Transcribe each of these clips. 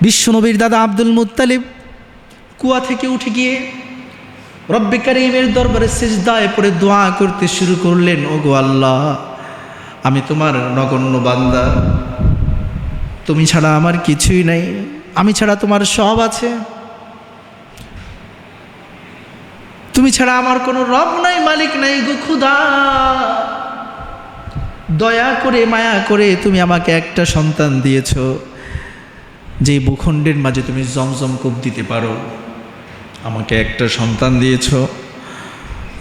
বিশ্বনবীর দাদা Abdul Muttalib কুয়া থেকে উঠে গিয়ে রব্বে কারিমের দরবারে সেজদায় পড়ে দোয়া করতে শুরু করলেন ও গো আল্লাহ, আমি তোমার নগণ্য বান্দা। তুমি ছাড়া আমার কিছুই নাই। আমি ছাড়া তোমার সব আছে। তুমি ছাড়া আমার কোনো রব নাই, মালিক নাই গো খুদা। দয়া করে, মায়া করে তুমি আমাকে একটা সন্তান দিয়েছ। যে ভূখণ্ডের মাঝে তুমি জমজম কূপ দিতে পারো, আমাকে একটা সন্তান দিয়েছ।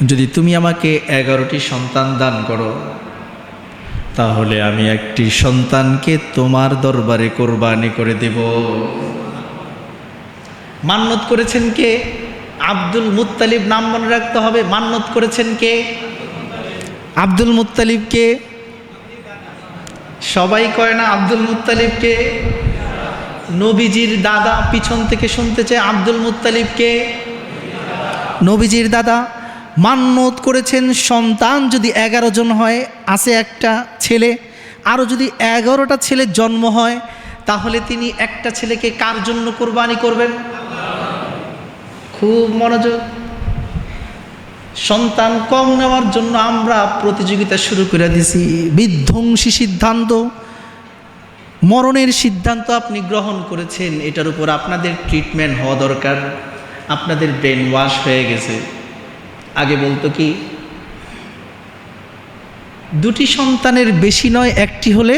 যদি তুমি আমাকে এগারোটি সন্তান দান করো, তাহলে আমি একটি সন্তানকে তোমার দরবারে কোরবানি করে দেব। মান্নত করেছেন কে? আব্দুল মুত্তালিব নাম মনে রাখতে হবে। মান্নত করেছেন কে? আব্দুল মুত্তালিবকে সবাই কয় না আব্দুল মুত্তালিবকে নবীজির দাদা পিছন থেকে শুনতে চায় আব্দুল মুত্তালিবকে। নবীজির দাদা মান্যত করেছেন, সন্তান যদি এগারো জন হয়, আছে একটা ছেলে। আরও যদি এগারোটা ছেলের জন্ম হয়, তাহলে তিনি একটা ছেলেকে কার জন্য কোরবানি করবেন? খুব মনোযোগ। সন্তান কম নেওয়ার জন্য আমরা প্রতিযোগিতা শুরু করে দিছি বিধ্বংসী সিদ্ধান্ত। মরণের সিদ্ধান্ত আপনি গ্রহণ করেছেন, এটার উপর আপনাদের ট্রিটমেন্ট হওয়া দরকার। আপনাদের ব্রেন ওয়াশ হয়ে গেছে। আগে বলতো কি, দুটি সন্তানের বেশি নয়, একটি হলে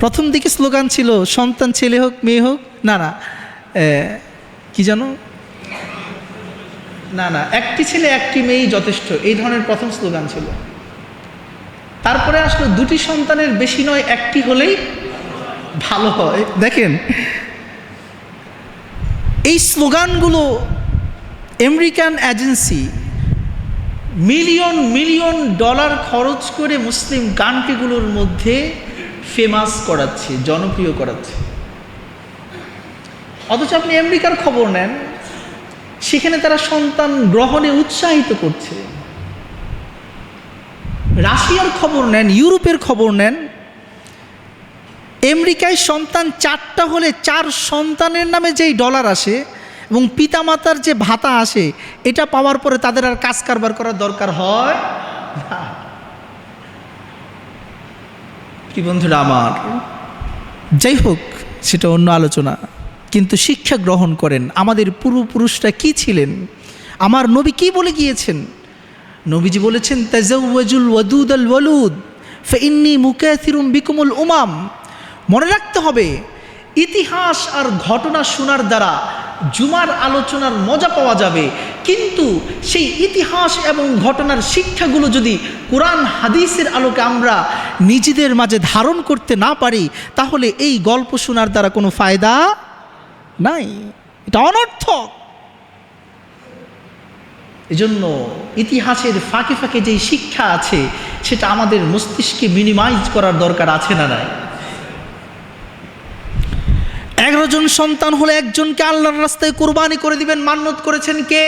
প্রথম দিকে স্লোগান ছিল, সন্তান ছেলে হোক, মেয়ে হোক, না না কি জানো? না না, একটি ছেলে, একটি মেয়েই যথেষ্ট, এই ধরনের প্রথম স্লোগান ছিল। তারপরে আসলো, দুটি সন্তানের বেশি নয়, একটি হলেই ভালো হয়। দেখেন, এই স্লোগানগুলো American agency million million dollar খরচ করে মুসলিম কান্ট্রিগুলোর মধ্যে ফেমাস করাচ্ছে, জনপ্রিয় করাচ্ছে। অথচ আপনি আমেরিকার খবর নেন, সেখানে তারা সন্তান গ্রহণে উৎসাহিত করছে। রাশিয়ার খবর নেন, ইউরোপের খবর নেন আমেরিকায় সন্তান চারটা হলে চার সন্তানের নামে যেই ডলার আসে এবং পিতামাতার যে ভাতা আসে, এটা পাওয়ার পরে তাদের আর কাজ কারবার করার দরকার হয় বন্ধুরা আমার, যাই হোক, সেটা অন্য আলোচনা, কিন্তু শিক্ষা গ্রহণ করেন। আমাদের পূর্বপুরুষরা কি ছিলেন? আমার নবী কি বলে গিয়েছেন? নবীজি বলেছেন তাজাউজুল ওয়াদুদ আল ওয়ালুদ ফেইন্নি মুকাথিরুম বিকুমুল উমাম। মনে রাখতে হবে, ইতিহাস আর ঘটনা শোনার দ্বারা জুমার আলোচনার মজা পাওয়া যাবে। কিন্তু সেই ইতিহাস এবং ঘটনার শিক্ষাগুলো যদি কোরআন হাদিসের আলোকে আমরা নিজেদের মাঝে ধারণ করতে না পারি, তাহলে এই গল্প শোনার দ্বারা কোনো ফায়দা নাই। এটা অনর্থক। এজন্য ইতিহাসের ফাঁকে ফাঁকে যেই শিক্ষা আছে, সেটা আমাদের মস্তিষ্কে মিনিমাইজ করার দরকার আছে না নাই? এগারো জন সন্তান হলে একজনকে আল্লাহর রাস্তায় কোরবানি করে দিবেন। মান্যত করেছেন কে?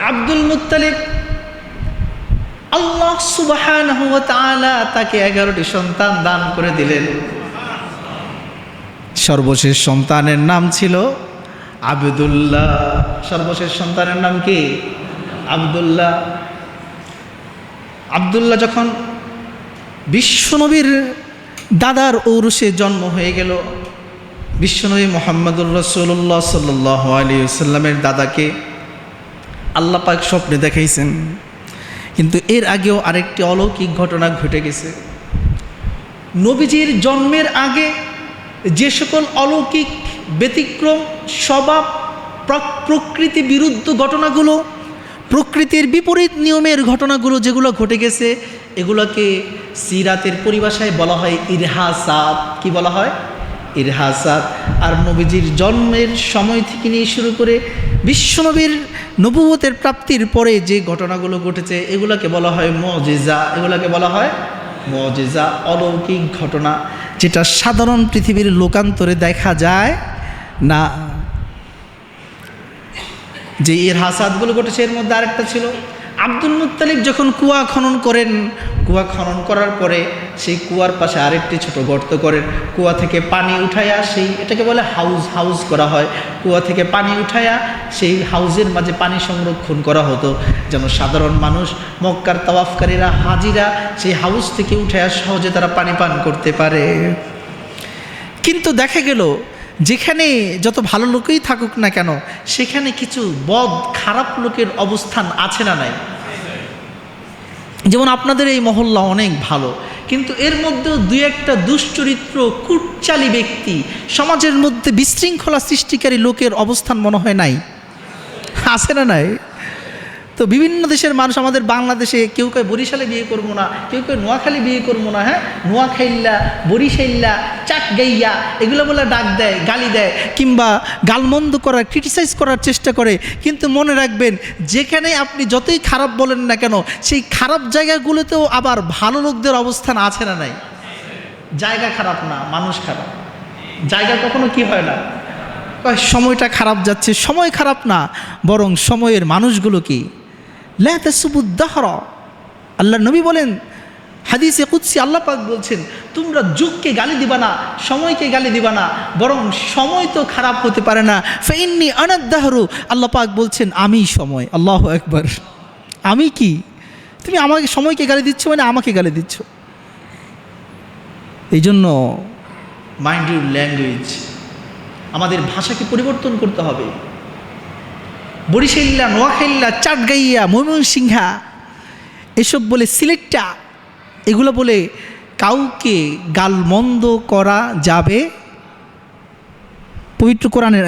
Abdul Muttalib. আল্লাহ তাআলা তাকে এগারোটি সন্তান দান করে দিলেন। সর্বশেষ সন্তানের নাম ছিল আবদুল্লাহ। সর্বশেষ সন্তানের নাম কি? আবদুল্লাহ। আবদুল্লাহ যখন বিশ্বনবীর দাদার ঔরসে জন্ম হয়ে গেল বিশ্বনবী মোহাম্মদুর রসুল্লাহ সাল্লাহ আলী সাল্লামের দাদাকে আল্লাহ পাক স্বপ্নে দেখাইছেন। কিন্তু এর আগেও আরেকটি অলৌকিক ঘটনা ঘটে গেছে। নবীজির জন্মের আগে যে সকল অলৌকিক ব্যতিক্রম, স্বভাব, প্র- প্রকৃতি বিরুদ্ধ ঘটনাগুলো, প্রকৃতির বিপরীত নিয়মের ঘটনাগুলো যেগুলো ঘটে গেছে, এগুলোকে সিরাতের পরিভাষায় বলা হয় ইরহাসাত। কি বলা হয়? ইরহাসাত। আর নবীজির জন্মের সময় থেকে নিয়ে শুরু করে বিশ্বনবীর নবুবতের প্রাপ্তির পরে যে ঘটনাগুলো ঘটেছে, এগুলোকে বলা হয় মজেজা। এগুলোকে বলা হয় মজেজা, অলৌকিক ঘটনা, যেটা সাধারণ পৃথিবীর লোকান্তরে দেখা যায় না। যে এর হাসাদগুলো ঘটেছে, এর মধ্যে আরেকটা ছিল আব্দুল মুত্তালিব যখন কুয়া খনন করেন, কুয়া খনন করার পরে সেই কুয়ার পাশে আরেকটি ছোট গর্ত করেন। কুয়া থেকে পানি উঠাইয়া সেই, এটাকে বলে হাউস হাউস করা হয়। কুয়া থেকে পানি উঠাইয়া সেই হাউজের মাঝে পানি সংরক্ষণ করা হতো। যেন সাধারণ মানুষ, মক্কার তাওয়াফকারীরা, হাজিরা সেই হাউস থেকে উঠাইয়া সহজে তারা পানি পান করতে পারে। কিন্তু দেখা গেল যেখানে যত ভালো লোকেই থাকুক না কেন, সেখানে কিছু বদ, খারাপ লোকের অবস্থান আছে না নাই। যেমন আপনাদের এই মহল্লা অনেক ভালো, কিন্তু এর মধ্যেও দুই একটা দুশ্চরিত্র, কুটচালি ব্যক্তি, সমাজের মধ্যে বিশৃঙ্খলা সৃষ্টিকারী লোকের অবস্থান মনে হয় নাই। আছে না নাই? তো বিভিন্ন দেশের মানুষ আমাদের বাংলাদেশে কেউ কেউ বরিশালে বিয়ে করব না, কেউ কেউ নোয়াখালী বিয়ে করব না হ্যাঁ? নোয়াখাইল্লা, বরিশাইল্লা চাক গাইয়া এগুলো বলে ডাক দেয়, গালি দেয়, কিংবা গালমন্দ করার ক্রিটিসাইজ করার চেষ্টা করে। কিন্তু মনে রাখবেন, যেখানে আপনি যতই খারাপ বলেন না কেন, সেই খারাপ জায়গাগুলোতেও আবার ভালো লোকদের অবস্থান আছে না নাই? জায়গা খারাপ না, মানুষ খারাপ। জায়গা কখনো কি হয় না? সময়টা খারাপ যাচ্ছে, সময় খারাপ না, বরং সময়ের মানুষগুলো কি? লেহরা আল্লাহ নবী বলেন, হাদিসে কুৎসি আল্লাহ পাক বলছেন, তোমরা যুগকে গালি দিবা না, সময়কে গালি দিবা না, বরং সময় তো খারাপ হতে পারে না। ফেইন্নি আনাদ্দাহরু আল্লাহ পাক বলছেন, আমি সময়, আল্লাহ একবার আমি কি? তুমি আমাকে সময়কে গালি দিচ্ছ মানে আমাকে গালি দিচ্ছ। এই জন্য মাইন্ড ইউর ল্যাঙ্গুয়েজ আমাদের ভাষাকে পরিবর্তন করতে হবে। বরিশাল্লা নোয়াখাইল্লা, চাটগাইয়া, ময়মনসিংহা, এসব বলে সিলেক্টটা এগুলো বলে কাউকে গালমন্দ করা যাবে? পবিত্র কোরআনের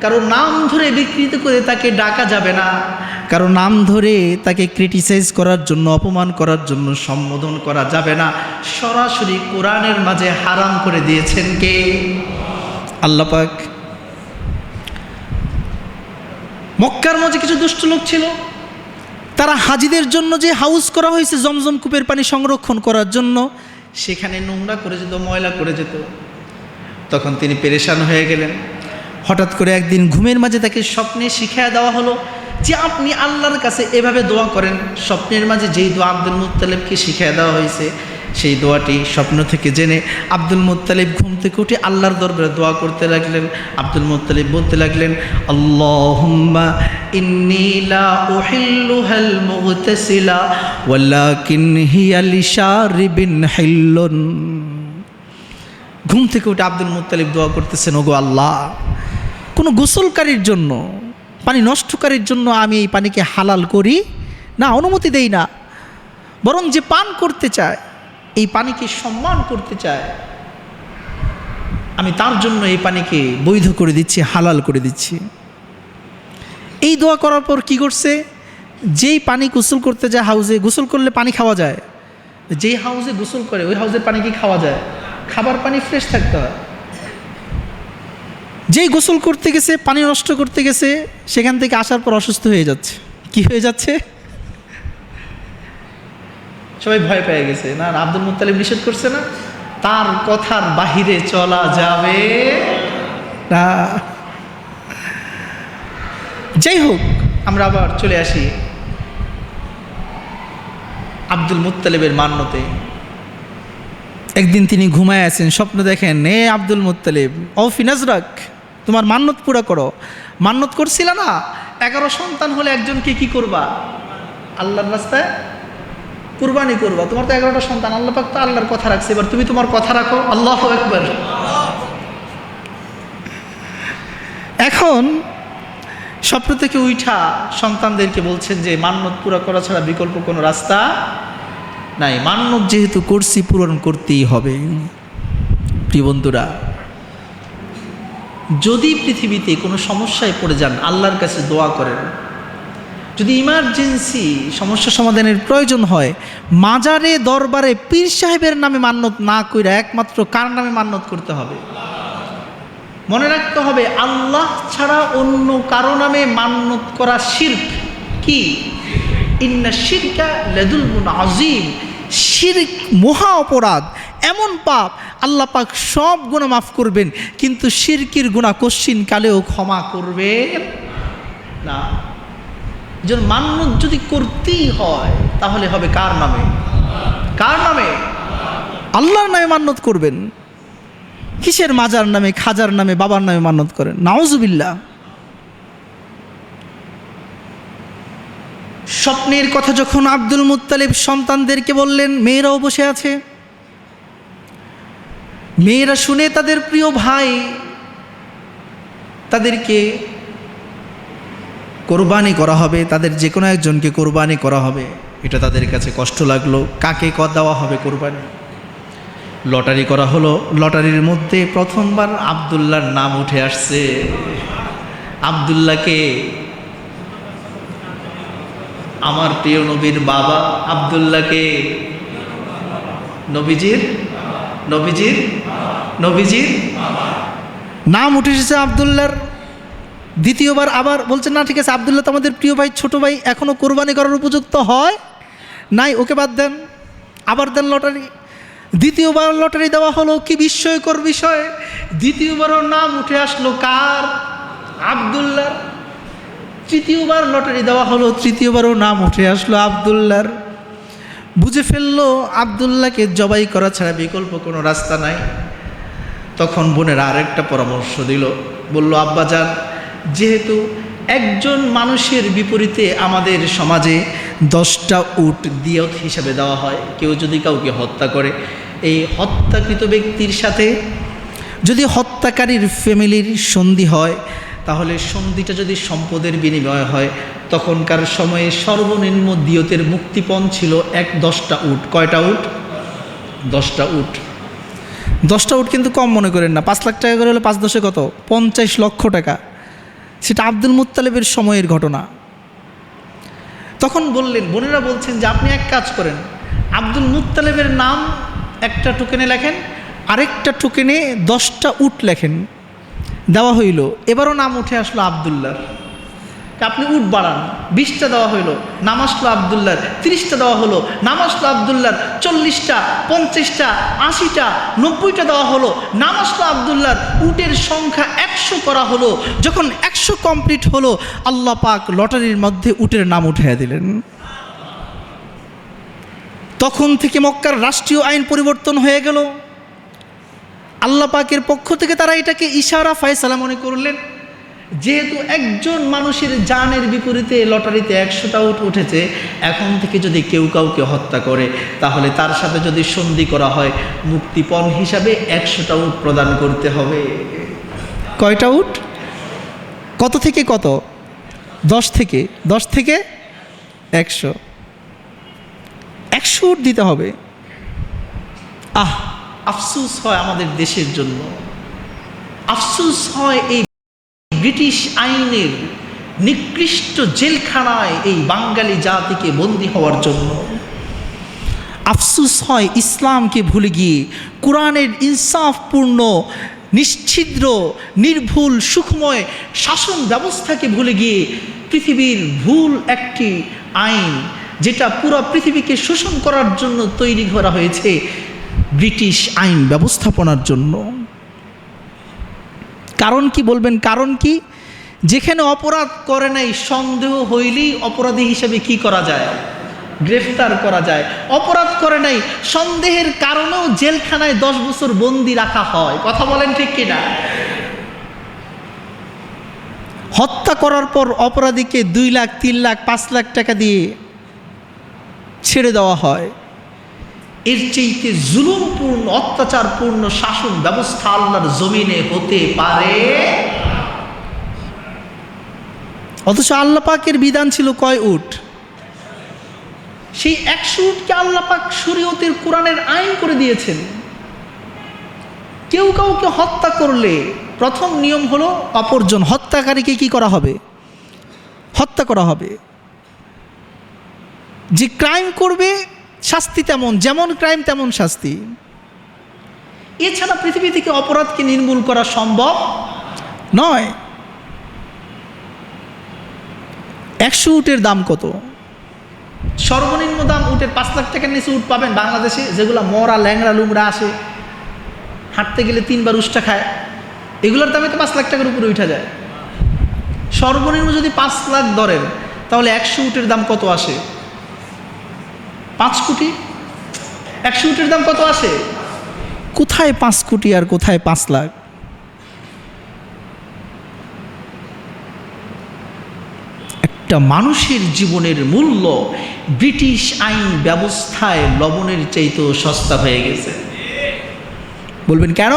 কারও নাম ধরে বিকৃত করে তাকে ডাকা যাবে না। কারও নাম ধরে তাকে ক্রিটিসাইজ করার জন্য, অপমান করার জন্য সম্বোধন করা যাবে না। সরাসরি কোরআনের মাঝে হারাম করে দিয়েছেন কে? আল্লাপাক মক্কার মাঝে কিছু দুষ্ট লোক ছিল। তারা হাজিদের জন্য যে হাউস করা হয়েছে, জমজম কূপের পানি সংরক্ষণ করার জন্য, সেখানে নোংরা করে যেত, ময়লা করে যেত। তখন তিনি পেরেশান হয়ে গেলেন। হঠাৎ করে একদিন ঘুমের মাঝে তাকে স্বপ্নে শিখিয়ে দেওয়া হলো যে আপনি আল্লাহর কাছে এভাবে দোয়া করেন, স্বপ্নের মাঝে যেই দোয়া আব্দুল মুত্তালিবকে শিখিয়ে দেওয়া হয়েছে, সেই দোয়াটি স্বপ্ন থেকে জেনে আব্দুল মুত্তালিব ঘুম থেকে উঠে আল্লাহর দরবারে দোয়া করতে লাগলেন। আব্দুল মুত্তালিব বলতে লাগলেন, আল্লাহুম্মা ঘুম থেকে উঠে আব্দুল মুত্তালিব দোয়া করতেছেন, ওগো আল্লাহ, কোনো গোসলকারীর জন্য পানি নষ্টকারীর জন্য আমি এই পানিকে হালাল করি। না, অনুমতি দেই না। বরং যে পান করতে চায়, এই পানিকে সম্মান করতে চায়, আমি তার জন্য এই পানিকে বৈধ করে দিচ্ছি, হালাল করে দিচ্ছি। এই দোয়া করার পর কি করছে? যেই পানি গোসল করতে যায় হাউজে, গোসল করলে পানি খাওয়া যায়। যেই হাউজে গোসল করে, ওই হাউজের পানি কি খাওয়া যায়? খাবার পানি ফ্রেশ থাকতে হয়। যেই গোসল করতে গেছে, পানি নষ্ট করতে গেছে, সেখান থেকে আসার পর অসুস্থ হয়ে যাচ্ছে। কি হয়ে যাচ্ছে? সবাই ভয় পেয়ে গেছে। না আব্দুল মুত্তালিব নিষেধ করছে না? তার কথার বাহিরে চলা যাবে না। যাই হোক, আমরা আবার চলে আসি আব্দুল মুত্তালিবের মান্যতে। একদিন তিনি ঘুমায় আছেন, স্বপ্ন দেখেন, এ আব্দুল মুত্তালিব ও ফিনাজরাক তোমার মান্যত পুরা করো। মান্যত করছিল না, এগারো সন্তান হলে একজনকে কি করবা? আল্লাহর রাস্তায় কুরবানি করবা। তোমার তো এগারোটা সন্তান, আল্লাহ পাক তো আল্লাহর কথা রাখছে। এবার তুমি তোমার কথা রাখো, আল্লাহ একবার এখন স্বপ্ন থেকে উঠা সন্তানদেরকে বলছেন যে, মান্যত পুরা করা ছাড়া বিকল্প কোনো রাস্তা নাই। মান্যত যেহেতু করছি, পূরণ করতেই হবে। প্রিয় বন্ধুরা যদি পৃথিবীতে কোনো সমস্যায় পড়ে যান, আল্লাহর কাছে দোয়া করেন। যদি ইমার্জেন্সি সমস্যা সমাধানের প্রয়োজন হয়, মাজারে, দরবারে পীর সাহেবের নামে মান্যত না কইরা একমাত্র কার নামে মান্যত করতে হবে? মনে রাখতে হবে, আল্লাহ ছাড়া অন্য কারও নামে মান্যত করা শির্ক কি? ইন্না শিরকা লেদুল আজিম শির্ক মহা অপরাধ। এমন পাপ আল্লাহ পাক সব গুণা মাফ করবেন, কিন্তু শিরকির গুণা কশ্চিন কালেও ক্ষমা করবেন না। যেন মান্যত যদি করতেই হয়, তাহলে হবে কার নামে? কার নামে? আল্লাহর নামে মান্যত করবেন। কিসের মাজার নামে, খাজার নামে, বাবার নামে মান্যত করেন? নাওজুবিল্লা স্বপ্নের কথা যখন আব্দুল মুত্তালিব সন্তানদেরকে বললেন, মেয়েরাও বসে আছে। মেয়েরা শুনে তাদের প্রিয় ভাই তাদেরকে কোরবানি করা হবে, তাদের যে কোনো একজনকে কোরবানি করা হবে। এটা তাদের কাছে কষ্ট লাগল। কাকে ক দেওয়া হবে কোরবানি? লটারি করা হলো। লটারির মধ্যে প্রথমবার আবদুল্লাহর নাম উঠে আসছে। আবদুল্লাহকে আমার প্রিয় নবীর বাবা আবদুল্লাহকে নবীজির নবীজির নবীজির নাম উঠে এসেছে আবদুল্লাহর, দ্বিতীয়বার আবার বলছেন না, ঠিক আছে, আবদুল্লাহ তো আমাদের প্রিয় ভাই, ছোটো ভাই এখনও কোরবানি করার উপযুক্ত হয় নাই, ওকে বাদ দেন। আবার দেন লটারি। দ্বিতীয়বার লটারি দেওয়া হলো, কি বিস্ময়কর বিষয়। দ্বিতীয়বারও নাম উঠে আসলো কার? আবদুল্লার তৃতীয়বার লটারি দেওয়া হলো, তৃতীয়বারও নাম উঠে আসলো আবদুল্লার বুঝে ফেলল, আবদুল্লাহকে জবাই করা ছাড়া বিকল্প কোনো রাস্তা নাই। তখন বোনের আরেকটা পরামর্শ দিল। বলল, আব্বাজান, যেহেতু একজন মানুষের বিপরীতে আমাদের সমাজে দশটা উট দিয়ত হিসাবে দেওয়া হয়, কেউ যদি কাউকে হত্যা করে, এই হত্যাকৃত ব্যক্তির সাথে যদি হত্যাকারীর ফ্যামিলির সন্ধি হয়, তাহলে সন্ধিটা যদি সম্পদের বিনিময় হয়, তখনকার সময়ে সর্বনিম্ন দিয়তের মুক্তিপণ ছিল এক দশটা উট। কয়টা উট? দশটা উট। দশটা উট কিন্তু কম মনে করেন না। পাঁচ লাখ টাকা করে হলে পাঁচ দশে কত? পঞ্চাশ লক্ষ টাকা। সেটা আব্দুল মুত্তালেবের সময়ের ঘটনা। তখন বললেন, বোনেরা বলছেন যে, আপনি এক কাজ করেন। আব্দুল মুত্তালেবের নাম একটা টোকেনে লেখেন, আরেকটা টোকেনে দশটা উট লেখেন। দেওয়া হইল। এবারও নাম উঠে আসলো আবদুল্লার আপনি উট বাড়ান, বিশটা দেওয়া হইল নাম আসলো আবদুল্লার তিরিশটা দেওয়া হলো নাম আসলো আবদুল্লার চল্লিশটা, পঞ্চাশটা, আশিটা, নব্বইটা দেওয়া হলো নাম আসলো আবদুল্লার উটের সংখ্যা একশো করা হলো, যখন একশো কমপ্লিট হলো, আল্লাহ পাক লটারির মধ্যে উটের নাম উঠিয়ে দিলেন। তখন থেকে মক্কার রাষ্ট্রীয় আইন পরিবর্তন হয়ে গেল। আল্লাহ পাকের পক্ষ থেকে তারা এটাকে ইশারা, ফায়সালা মনে করলেন। যেহেতু একজন মানুষের জানের বিপরীতে লটারিতে একশোটা উঠ উঠেছে, এখন থেকে যদি কেউ কাউকে হত্যা করে, তাহলে তার সাথে যদি সন্ধি করা হয়, মুক্তিপণ হিসাবে একশোটা উট প্রদান করতে হবে। কয়টা উট কত থেকে কত? দশ থেকে? দশ থেকে একশো। একশো উট দিতে হবে। আহ, আফসুস হয় আমাদের দেশের জন্য। আফসুস হয় এই ব্রিটিশ আইনের নিকৃষ্ট জেলখানায় এই বাঙালি জাতিকে বন্দী হওয়ার জন্য। আফসুস হয় ইসলামকে ভুলে গিয়ে কোরআনের ইনসাফপূর্ণ, নিশ্ছিদ্র, নির্ভুল, সুখময় শাসন ব্যবস্থাকে ভুলে গিয়ে পৃথিবীর ভুল একটি আইন যেটা পুরো পৃথিবীকে শোষণ করার জন্য তৈরি করা হয়েছে ব্রিটিশ আইন ব্যবস্থাপনার জন্য। কারণ কি বলবেন? কারণ কি? যেখানে অপরাধ করে নাই, সন্দেহ হইলেই অপরাধী হিসেবে কি করা যায়? গ্রেফতার করা যায়। অপরাধ করে নাই, সন্দেহের কারণেও জেলখানায় দশ বছর বন্দি রাখা হয়। কথা বলেন ঠিক কিনা? হত্যা করার পর অপরাধীকে দুই লাখ, তিন লাখ, পাঁচ লাখ টাকা দিয়ে ছেড়ে দেওয়া হয়। এর চেয়েতে জুলুমপূর্ণ, অত্যাচারপূর্ণ শাসন ব্যবস্থা আল্লাহর জমিনে হতে পারে। অথচ আল্লাহ পাকের বিধান ছিল কয় উট? সেই একশো উটকে আল্লাহ পাক শরীয়তের কোরআনের আইন করে দিয়েছেন। কেউ কাউকে হত্যা করলে প্রথম নিয়ম হলো অপরজন হত্যাকারীকে কি করা হবে? হত্যা করা হবে। যে ক্রাইম করবে শাস্তি তেমন, যেমন ক্রাইম তেমন শাস্তি। এছাড়া পৃথিবী থেকে অপরাধকে নির্মূল করা সম্ভব নয়। একশো উটের দাম কত? সর্বনিম্ন দাম উটের পাঁচ লাখ টাকার নিচে উট পাবেন বাংলাদেশে, যেগুলো মরা ল্যাংরা লুংড়া আসে। হাঁটতে গেলে তিনবার উষ্টা খায়। এগুলোর দামে তো পাঁচ লাখ টাকার উপরে উঠা যায়। সর্বনিম্ন যদি পাঁচ লাখ ধরেন, তাহলে একশো উটের দাম কত আসে? পাঁচ কোটি? একশো কোটির দাম কত আছে? কোথায় পাঁচ কোটি আর কোথায় পাঁচ লাখ? একটা মানুষের জীবনের মূল্য ব্রিটিশ আইন ব্যবস্থায় লবণের চাইতেও সস্তা হয়ে গেছে। বলবেন কেন?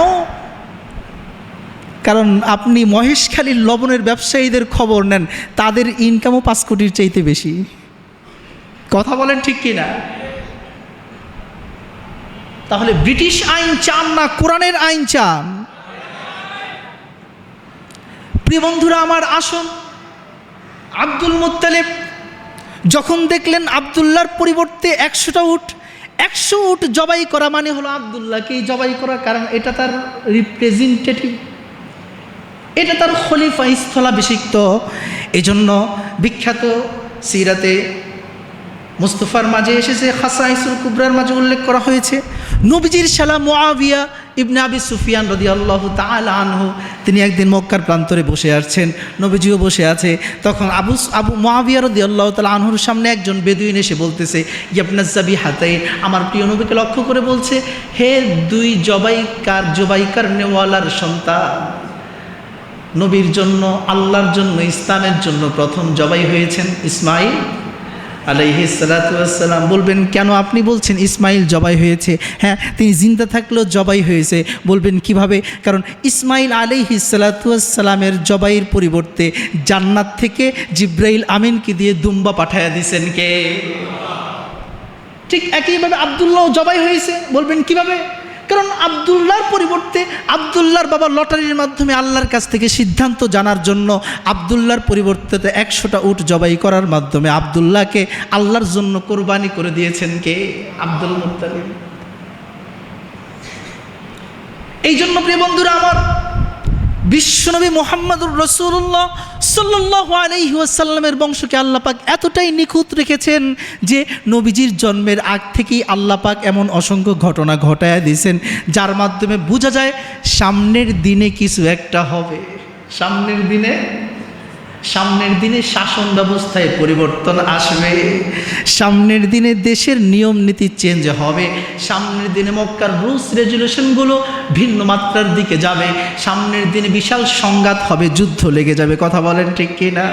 কারণ আপনি মহেশখালীর লবণের ব্যবসায়ীদের খবর নেন তাদের ইনকামও পাঁচ কোটির চাইতে বেশি। কথা বলেন ঠিক কি না তাহলে ব্রিটিশ আইন চান না, কোরআনের আইন চান? প্রিয় বন্ধুরা, আমার আসুন আব্দুল মুত্তালেব যখন দেখলেন আবদুল্লার পরিবর্তে একশোটা উট, একশো উট জবাই করা মানে হলো আবদুল্লাহকেই জবাই করা, কারণ এটা তার রিপ্রেজেন্টেটিভ এটা তার খলিফা স্থলাভিষিক্ত। এজন্য বিখ্যাত সিরাতে মুস্তফার মাঝে এসেছে খাসা ইসুল কুবরার মাঝে উল্লেখ করা হয়েছে। নবীজির শালা মোয়াবিয়া ইবনে আবি সুফিয়ান রদি আল্লাহ আনহু, তিনি একদিন মক্কার প্রান্তরে বসে আছেন। নবীজিও বসে আছে। তখন আবু আবু মোয়াবিয়া রদি আল্লাহ তালা আনহুর সামনে একজন বেদুইন এসে বলতেছে ইয়াবনাজাবি হাতাই আমার প্রিয় নবীকে লক্ষ্য করে বলছে, হে দুই জবাইকার জবাইকার নেওয়ালার সন্তান। নবীর জন্য, আল্লাহর জন্য, ইসলামের জন্য প্রথম জবাই হয়েছেন ইসমাইল আলাইহি সালাতাম বলবেন, কেন আপনি বলছেন ইসমাইল জবাই হয়েছে? হ্যাঁ তিনি জিন্দা থাকলেও জবাই হয়েছে। বলবেন, কীভাবে? কারণ ইসমাইল আলাইহি সালাতামের জবাইয়ের পরিবর্তে জান্নাত থেকে জিব্রাইল আমিনকে দিয়ে দুম্বা পাঠায়া দিছেন কে? ঠিক একইভাবে আবদুল্লাহ জবাই হয়েছে। বলবেন, কীভাবে? কারণ আবদুল্লার পরিবর্তে আবদুল্লার বাবা লটারির মাধ্যমে আল্লাহর কাছ থেকে সিদ্ধান্ত জানার জন্য আবদুল্লার পরিবর্তে একশোটা উট জবাই করার মাধ্যমে আবদুল্লাহকে আল্লাহর জন্য কোরবানি করে দিয়েছেন কে? আব্দুল মুতালিম এই জন্য প্রিয় বন্ধুরা আমার বিশ্বনবী মোহাম্মদুর রসুল্লাহ সাল্লাহ আলহি ওয়াসাল্লামের বংশকে আল্লাপাক এতটাই নিখুঁত রেখেছেন যে নবীজির জন্মের আগ থেকেই আল্লাপাক এমন অসংখ্য ঘটনা ঘটায় দিয়েছেন, যার মাধ্যমে বোঝা যায় সামনের দিনে কিছু একটা হবে। সামনের দিনে সামনের দিনে শাসন ব্যবস্থায় পরিবর্তন আসবে। সামনের দিনে দেশের নিয়ম নীতি চেঞ্জ হবে। সামনের দিনে মক্কার রুলস রেজুলেশনগুলো ভিন্ন মাত্রার দিকে যাবে। সামনের দিনে বিশাল সংঘাত হবে, যুদ্ধ লেগে যাবে। কথা বলেন ঠিক কি না